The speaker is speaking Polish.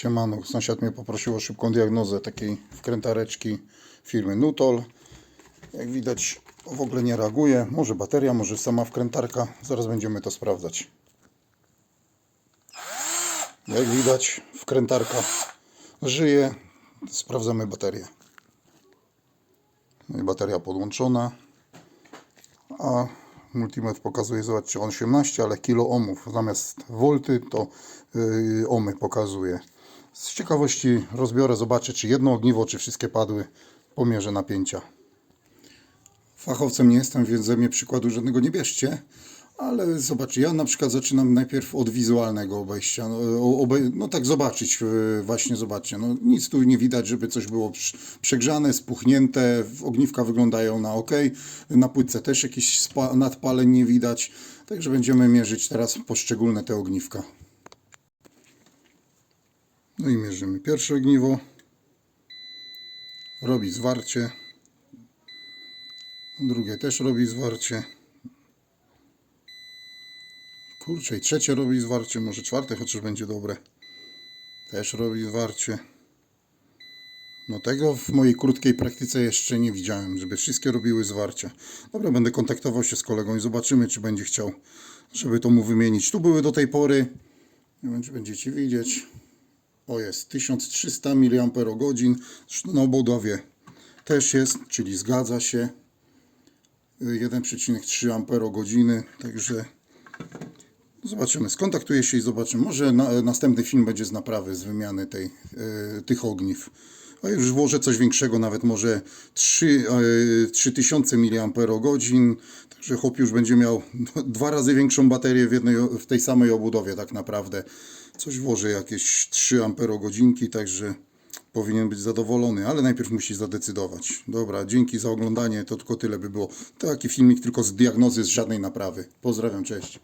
Siemano, sąsiad mnie poprosił o szybką diagnozę takiej wkrętareczki firmy Nutol. Jak widać w ogóle nie reaguje. Może bateria, może sama wkrętarka. Zaraz będziemy to sprawdzać. Jak widać wkrętarka żyje. Sprawdzamy baterię. No i bateria podłączona. A multimetr pokazuje, zobaczcie, 18, ale kilo ohmów. Zamiast wolty to yy, ohmy pokazuje. Z ciekawości rozbiorę, zobaczę czy jedno ogniwo, czy wszystkie padły. Pomierzę napięcia. Fachowcem nie jestem, więc ze mnie przykładu żadnego nie bierzcie. Ale zobaczcie, ja na przykład zaczynam najpierw od wizualnego obejścia. No, no tak zobaczyć, właśnie zobaczcie. No, nic tu nie widać, żeby coś było prz- przegrzane, spuchnięte. Ogniwka wyglądają na ok. Na płytce też jakichś spa- nadpaleń nie widać. Także będziemy mierzyć teraz poszczególne te ogniwka. No i mierzymy pierwsze ogniwo. Robi zwarcie. Drugie też robi zwarcie. Kurczę, i trzecie robi zwarcie, może czwarte chociaż będzie dobre. Też robi zwarcie. No tego w mojej krótkiej praktyce jeszcze nie widziałem, żeby wszystkie robiły zwarcia. Dobra, będę kontaktował się z kolegą i zobaczymy, czy będzie chciał, żeby to mu wymienić. Tu były do tej pory, nie wiem, czy będziecie widzieć, o jest, 1300 mAh, na obudowie też jest, czyli zgadza się. 1,3 Ah, także Zobaczymy, skontaktuję się i zobaczymy. Może na, następny film będzie z naprawy, z wymiany tej, e, tych ogniw. Już włożę coś większego, nawet może 3, e, 3000 mAh. Także chłop już będzie miał dwa razy większą baterię w, jednej, w tej samej obudowie tak naprawdę. Coś włożę jakieś 3 Ah, także powinien być zadowolony, ale najpierw musi zadecydować. Dobra, dzięki za oglądanie, to tylko tyle by było. Taki filmik tylko z diagnozy, z żadnej naprawy. Pozdrawiam, cześć.